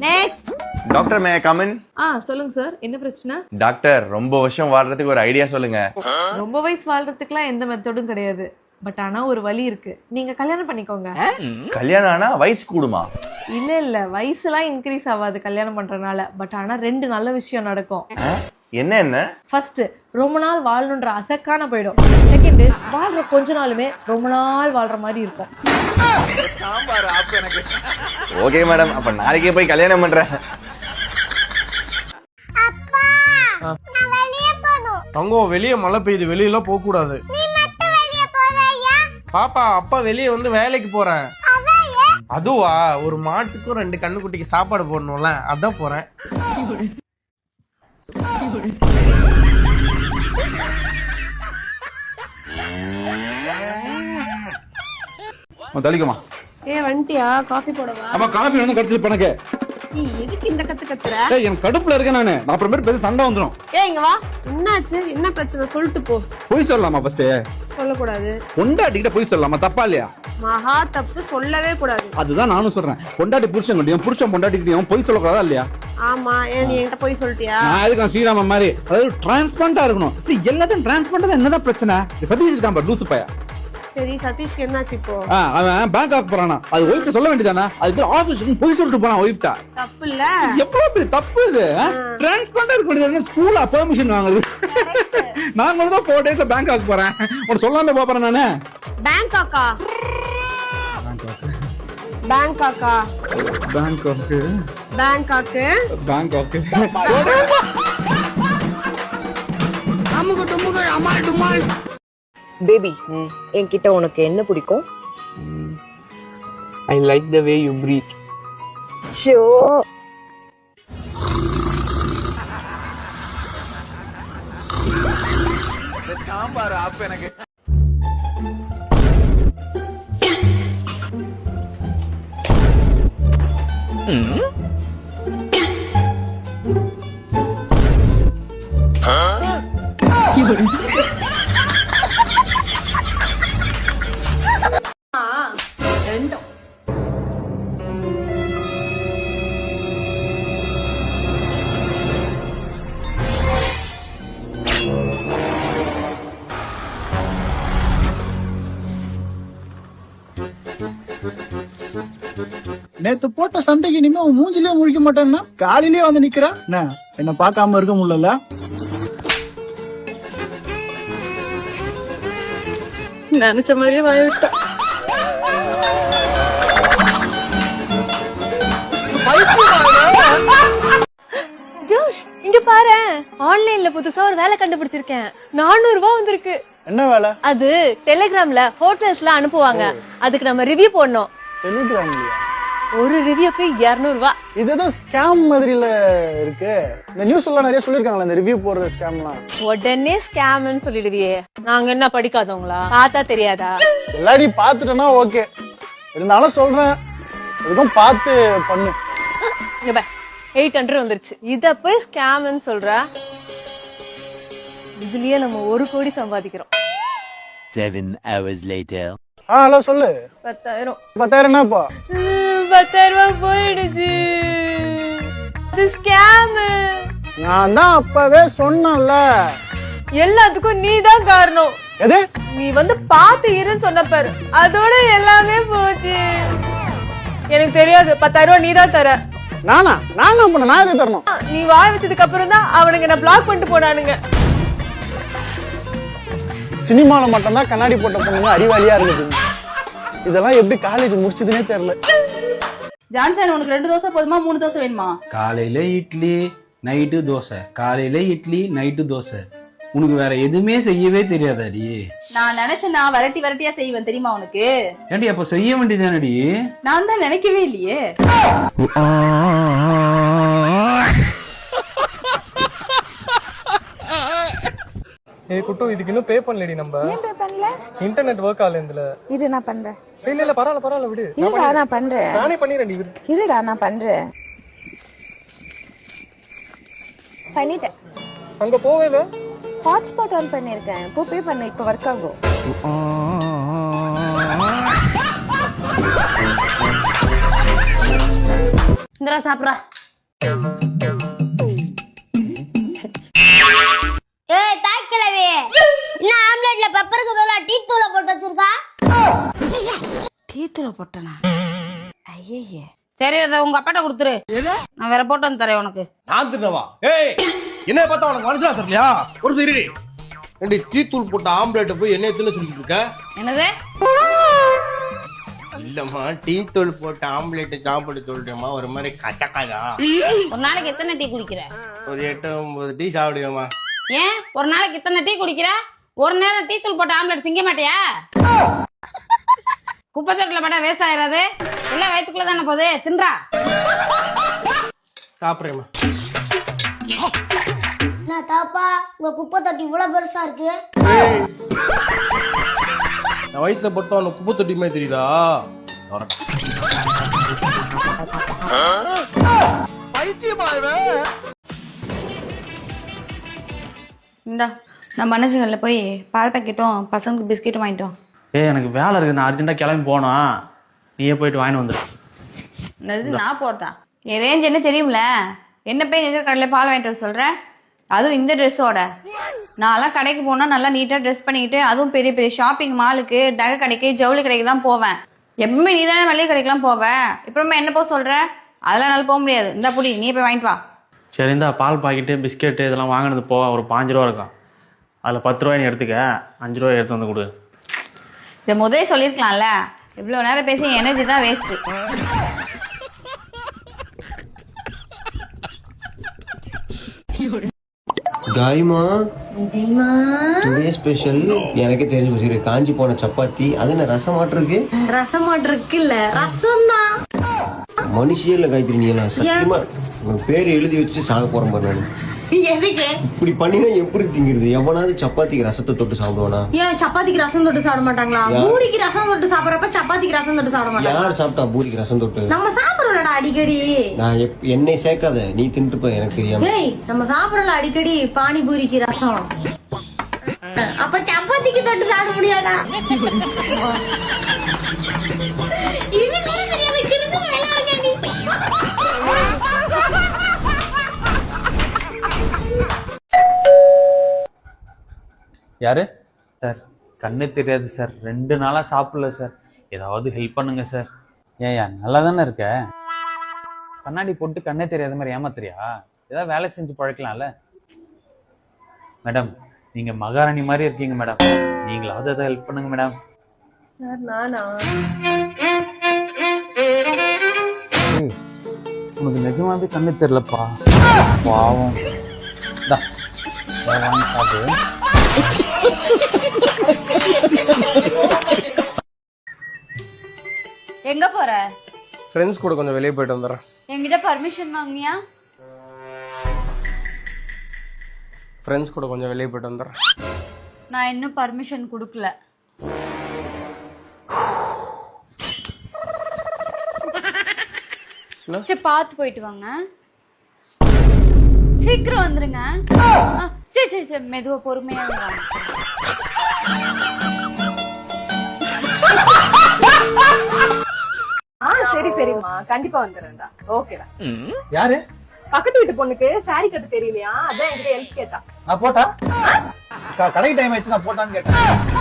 Next doctor may come in ஆ சொல்லுங்க sir. என்ன பிரச்சனை? டாக்டர் ரொம்ப வருஷம் வாழ்றதுக்கு ஒரு ஐடியா சொல்லுங்க. ரொம்ப வயசு வாழ்றதுக்குலாம் எந்த மெத்தடும் கிடையாது. பட் ஆனா ஒரு வழி இருக்கு. நீங்க கல்யாணம் பண்ணிக்கோங்க. கல்யாணம் ஆனா வயசு கூடுமா? இல்ல இல்ல. வயசுலாம் இன்க்ரீஸ் ஆகாது கல்யாணம் பண்றதுனால. பட் ஆனா ரெண்டு நல்ல விஷயம் நடக்கும்? என்ன என்ன? ஃபர்ஸ்ட் ரொம்ப நாள் வாழணுன்ற அசக்கான போயிடும். செகண்ட் வாழ்ற கொஞ்ச நாளுமே ரொம்ப நாள் வாழ்ற மாதிரி இருக்கும். Okay madam. அப்ப நாளைக்கே போய் கல்யாணம் பண்றேன். தங்கம் வெளியே மழை பெய்யுது. வெளியெல்லாம் போக கூடாது பாப்பா அப்பா வெளியே வந்து வேலைக்கு போறேன். அதுவா? ஒரு மாட்டுக்கும் ரெண்டு கண்ணுக்குட்டிக்கு சாப்பாடு போடணும்ல. அதான் போறேன். தலிக்கமா ஏ வந்துட்டியா காஃபி போடவா? அப்ப காபி வந்து கடிச்சிட்டு பணக்கு. நீ எதுக்கு இந்த கத்து கத்துற? ஏய் எனக்கு கடுப்புல இருக்கேன் நானு. நான் அப்புறமேட்டு பேச சண்டை வந்துரும். ஏ இங்க வா. என்னாச்சு? என்ன பிரச்சனை? சொல்லிட்டு போ. பொய் சொல்லலாமா ஃபர்ஸ்ட் சொல்லக்கூடாது. பொண்டாட்டிக்கிட்ட பொய் சொல்லலாமா? தப்பா இல்லையா? மகா தப்பு சொல்லவே கூடாது. அதுதான் நானும் சொல்றேன். பொண்டாட்டி புருஷன் கட்டியும் புருஷன் பொண்டாட்டிக்கிட்டையும் பொய் சொல்லக்கூடாதா இல்லையா? ஆமா ஏன் நீ என்கிட்ட போய் சொல்லிட்டியா? நான் எதுக்கு நான் ஸ்ரீராமன் மாதிரி? அதாவது டிரான்ஸ்பரண்டா இருக்கணும். இது எல்லாத்தையும் டிரான்ஸ்பரண்டா என்னதான் பிரச்சனை? சதீஷ் இருக்கான் பாரு, லூசு பையா சரி சதீஷ்க்கு என்னாச்சு இப்போ? அவன் பேங்காக் போறானா? அது ஒய்ஃப்ட்ட சொல்ல வேண்டியதானே? அதுக்கு ஆபீஸ் பொய் சொல்லிட்டு போறான் ஒய்ஃப்ட்ட தப்பு இல்ல எவ்வளவு பெரிய தப்பு இது டிரான்ஸ்பரண்டா இருக்க வேண்டியது ஸ்கூலா பெர்மிஷன் வாங்குது நான் கூட தான் ஃபோர் டேஸ்ல பேங்காக் போறேன். உனக்கு சொல்லாம போறேன் நானு. பேங்காக்கா பேங்காக்கா. பேங்காக் பேங்காக்கு. பேங்காக் பேபி என்கிட்ட உனக்கு என்ன பிடிக்கும்? I like the way you breathe show কি நேத்து போட்ட சண்டைக்கு இனிமே அவன் மூஞ்சிலே முழிக்க மாட்டான்னா? காலையிலேயே வந்து நிக்கிறான் என்ன? என்ன பார்க்காம இருக்க முடியல நினைச்ச மாதிரியே வாய விட்டா. ஜோஷ் இங்க பாரு. ஆன்லைன்ல புதுசா ஒரு வேலை கண்டுபிடிச்சிருக்கேன். நானூறு ரூபாய் வந்திருக்கு. என்ன வேலை? அது டெலிகிராம்ல ஹோட்டல்ஸ்ல அனுப்புவாங்க. அதுக்கு நம்ம ரிவ்யூ போடணும். டெலிகிராம்லயா ஒரு ரிவ்யூக்கு 200 ரூபாய் இது ஏதோ ஸ்கேம் மாதிரில இருக்கு. இந்த நியூஸ் எல்லாம் நிறைய சொல்லிருக்காங்களா இந்த ரிவ்யூ போடுற ஸ்கேம்லாம் உடனே ஸ்கேம்னு சொல்லிடுவியே. நாங்க என்ன படிக்காதவங்களா? பார்த்தா தெரியாதா? எல்லாரையும் பார்த்துட்டேன்னா ஓகே. இருந்தாலும் சொல்றேன். எதுக்கும் பார்த்து பண்ணு. இங்க பா எயிட் ஹண்ட்ரட் வந்துருச்சு. இத போய் ஸ்கேம்னு சொல்ற? இதுலயே நம்ம ஒரு கோடி சம்பாதிக்கிறோம். Seven hours later. ஆ ஹலோ சொல்லு. பத்தாயிரம். பத்தாயிரம் என்னப்பா பத்தாயிரம் ரூபாய் போயிடுச்சு. இது ஸ்கேம் நான் தான் அப்பவே சொன்னேன்ல. எல்லாத்துக்கும் நீ தான் காரணம். எது? நீ வந்து பாத்து இருன்னு சொன்ன பாரு. அதோட எல்லாமே போச்சு. எனக்கு தெரியாது. பத்தாயிரம் ரூபாய் நீ தான் தர. நானா? நான் தான் பண்ண நான் எதுக்கு தரணும்? நீ வாய் வச்சதுக்கு அப்புறம் தான் அவனுங்க என்ன பிளாக் பண்ணிட்டு போனானுங்க. சினிமால மட்டும்தான் கண்ணாடி போட்ட பொண்ணுங்க அறிவாளியா இருக்குது இதெல்லாம் எப்படி காலேஜ் முடிச்சதுன்னே தெரியல. ஜான்சன் உனக்கு ரெண்டு தோசை போதுமா? மூணு தோசை வேணுமா? காலையில இட்லி நைட்டு தோசை. காலையில இட்லி நைட்டு தோசை. உனக்கு வேற எதுவுமே செய்யவே தெரியாதாடி? நான் நினைச்சேன் நான் வெரைட்டி வெரைட்டியா செய்வேன் தெரியுமா உனக்கு? ஏன்டி அப்ப செய்ய வேண்டியதானடி நான் தான் நினைக்கவே இல்லையே. குட்டு இதுக்கு இன்னும் பே பண்ணலடி நம்ம. ஏன் பே பண்ணல? இன்டர்நெட் ஒர்க் ஆகல இதுல. இரு நான் பண்றேன். இல்ல இல்ல பரவாயில்ல பரவாயில்ல விடு. நான் இருடா நான் பண்றேன். நானே பண்ணிடுறேன் விடு. இருடா நான் பண்றேன். பண்ணிட்டேன். அங்க போவே இல்ல ஹாட்ஸ்பாட் ஆன் பண்ணிருக்கேன் இப்போ பே பண்ண இப்போ ஒர்க் ஆகும். இந்தடா சாப்பிட்றா. பதிலா டீ தூளை போட்டு வச்சிருக்கா? டீத்துல போட்டனா? ஐயே சரி அதை உங்க அப்பாட்ட கொடுத்துரு. நான் வேற போட்டு வந்து தரேன் உனக்கு. நான் தின்னவா? ஏய் என்ன பார்த்தா உனக்கு மனசுல தெரியலையா? ஒரு சரி ரெண்டு டீ தூள் போட்ட ஆம்லேட்டை போய் என்ன தின்னு சொல்லிட்டு இருக்க? என்னது? இல்லம்மா டீ தூள் போட்ட ஆம்லேட் சாப்பிட சொல்றேம்மா. ஒரு மாதிரி கசக்காதா? ஒரு நாளைக்கு எத்தனை டீ குடிக்கிற? ஒரு எட்டு ஒன்பது டீ சாப்பிடுவேம்மா. ஏன்? ஒரு நாளைக்கு இத்தனை டீ குடிக்கிற? ஒரு நேரம் டீ தூள் போட்ட ஆம்லெட் திங்க மாட்டியா? குப்பை தொட்டில படம் வேஸ்ட் ஆயிடாது எல்லாம் வயிற்றுக்குள்ள தானே போகுது. தின்றா. சாப்பிட்றேம்மா. நான் தாப்பா உங்க குப்பை தொட்டி இவ்வளவு பெருசா இருக்கு? நான் வயிற்றுல பொறுத்த உனக்கு குப்பை தொட்டி மாதிரி தெரியுதா? இந்தா. நான் மனசுகளில் போய் பால் பாக்கெட்டும் பசங்களுக்கு பிஸ்கெட்டும் வாங்கிட்டோம். ஏய் எனக்கு வேலை இருக்குது. நான் அர்ஜென்ட்டாக கிளம்பி போனோம் நீயே போயிட்டு வாங்கிட்டு வந்துடு அது நான் போத்தா என் ரேஞ்ச் என்ன தெரியும்ல? என்ன போய் இருக்கிற கடையில் பால் வாங்கிட்டு வர சொல்கிறேன் அதுவும் இந்த ட்ரெஸ்ஸோட நான்லாம் கடைக்கு போனால் நல்லா நீட்டாக ட்ரெஸ் பண்ணிக்கிட்டு அதுவும் பெரிய பெரிய ஷாப்பிங் மாலுக்கு நகை கடைக்கு ஜவுளி கடைக்கு தான் போவேன். எப்பவுமே நீ தானே மளிகை கடைக்கெலாம் போவேன் இப்பறமா என்ன போக சொல்கிற அதெல்லாம் என்னால் போக முடியாது. இந்த புடி நீ போய் வாங்கிட்டு வா. சரி இந்த பால் பாக்கெட்டு பிஸ்கெட்டு இதெல்லாம் வாங்கினது போ. ஒரு பாஞ்சு ரூபா இருக்கும். அதில் பத்து ரூபாய் நீ எடுத்துக்க. அஞ்சு ரூபாய் எடுத்து வந்து கொடு. இதை முதலே சொல்லியிருக்கலாம்ல. இவ்வளோ நேரம் பேசி எனர்ஜி தான் வேஸ்ட்டு காய்மா டுடே ஸ்பெஷல் எனக்கு தெரிஞ்சு போச்சு. காஞ்சி போன சப்பாத்தி. அது என்ன ரசம் மாட்டிருக்கு ரசம் மாட்டு இருக்குல்ல. ரசம் தான் மனுஷியே இல்ல காய்கறி நீ எல்லாம் சத்தியமா உங்க பேர் எழுதி வச்சுட்டு சாக போறேன் பாரு நான் இப்படி பண்ணினா எப்படி திங்கிறது? எவனாவது சப்பாத்திக்கு ரசத்தை தொட்டு சாப்பிடுவானா? ஏன் சப்பாத்திக்கு ரசம் தொட்டு சாப்பிட மாட்டாங்களா? பூரிக்கு ரசம் தொட்டு சாப்பிடறப்ப சப்பாத்திக்கு ரசம் தொட்டு சாப்பிட மாட்டாங்க யார் சாப்பிட்டா பூரிக்கு ரசம் தொட்டு? நம்ம சாப்பிடுறோம்டா அடிக்கடி. நான் என்னை சேர்க்காத. நீ தின்ட்டு போய் எனக்கு தெரியாம. ஏய் நம்ம சாப்பிடறோம்ல அடிக்கடி பானிபூரிக்கு ரசம். அப்ப சப்பாத்திக்கு தொட்டு சாப்பிட முடியாதா? இது கூட தெரியாத கிறுக்கு யாரு? சார் கண்ணு தெரியாது சார். ரெண்டு நாளாக சாப்பிடல சார். ஏதாவது ஹெல்ப் பண்ணுங்க சார். ஏயா நல்லா தானே இருக்க? கண்ணாடி போட்டு கண்ணே தெரியாத மாதிரி ஏமாத்துறியா? ஏதாவது வேலை செஞ்சு பழக்கலாம்ல? மேடம் நீங்க மகாராணி மாதிரி இருக்கீங்க மேடம். நீங்களாவது எதாவது ஹெல்ப் பண்ணுங்க மேடம். நானா? ஏய், உனக்கு நிஜமாவே கண்ணு தெரியலப்பா. பாவம். சாப்பிடு. எங்கே போகிற ஃப்ரெண்ட்ஸ் கூட கொஞ்சம் வெளியே போயிட்டு வந்துடுறேன். என்கிட்ட பர்மிஷன் வாங்கினியா? ஃப்ரெண்ட்ஸ் கூட கொஞ்சம் வெளியே போயிட்டு வந்துடுறேன். நான் இன்னும் பர்மிஷன் கொடுக்கல. சரி பார்த்து போயிட்டு வாங்க. சீக்கிரம் வந்துருங்க. ஆ, சரி சரி சரி மெதுவா பொறுமையா வாங்க ஆ சரி சரிம்மா. கண்டிப்பா வந்துடுறேன்டா ஓகேடா யாரு? பக்கத்து வீட்டு பொண்ணுக்கு சாரி கட்ட தெரியலையா? அதான் என்கிட்ட ஹெல்ப் கேட்டா. நான் போட்டா? கடைக்கு டைம் ஆயிடுச்சு நான் போட்டான்னு கேட்டேன்.